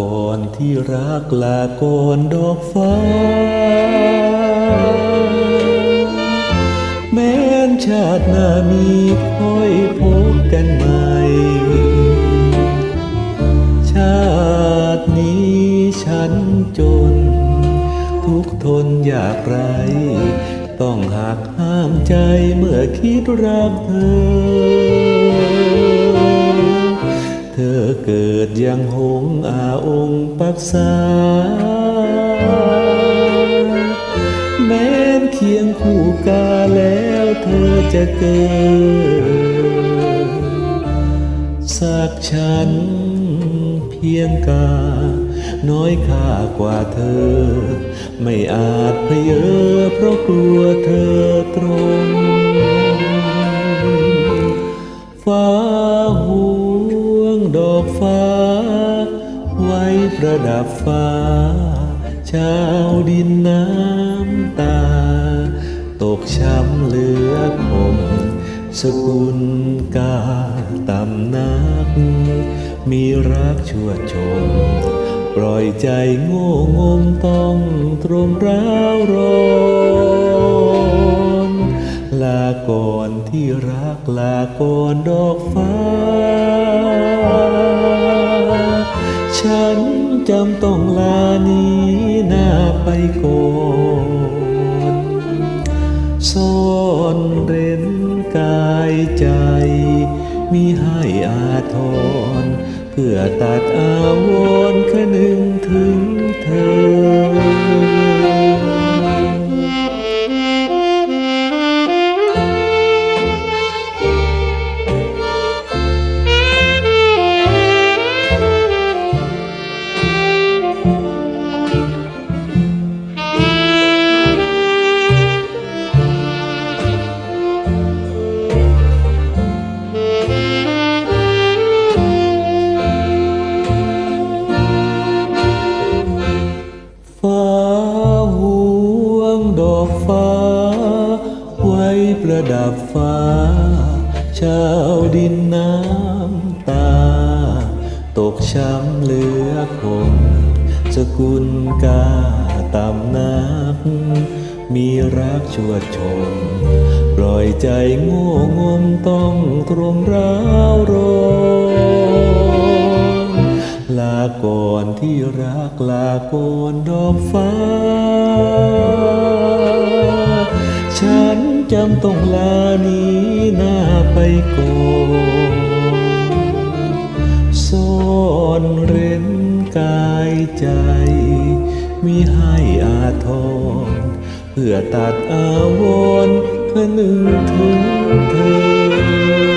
ก่อนที่รักลาก่อนดอกฟ้า แม้นชาติหน้ามีค่อยพบกันใหม่ ชาตินี้ฉันจน ทุกทนอยากไร ต้องหักห้ามใจเมื่อคิดรักเธอ ดยังหงอาองค์ปักษา แม้นเคียงคู่กาแล้วเธอจะเกิด สักฉันเพียงกา น้อยค่ากว่าเธอ ไม่อาจเพเยอเพราะกลัวเธอตรงฟ้าห่ ระดับฟ้า ชาวดินน้ำตา ตกช้ำเหลือคมสกุลกาต่ำนัก มีรักชั่วชม ปล่อยใจโง่งมต้องตรมร้าวร้อนลาก่อนที่รักลาก่อนดอกฟ้า ฉัน จำต้องลานี้หน้าไปก่อนซ่อนเร้นกายใจมีให้อาทรเพื่อตัดอาวรณ์คนึ ประดับฟ้า ชาวดินน้ำตา ตกช้ำเหลือคงสกุลกาต่ำนัก มีรักชวดชม ปล่อยใจโง่งมต้องตรมร้าวรนลาก่อนที่รักลาก่อนดอกฟ้า จำต้องลานี้หน้าไปก่อนซ่อนเร้นกายใจมีให้อาทรเพื่อตัดอาวรณ์คนึงถึงเธอ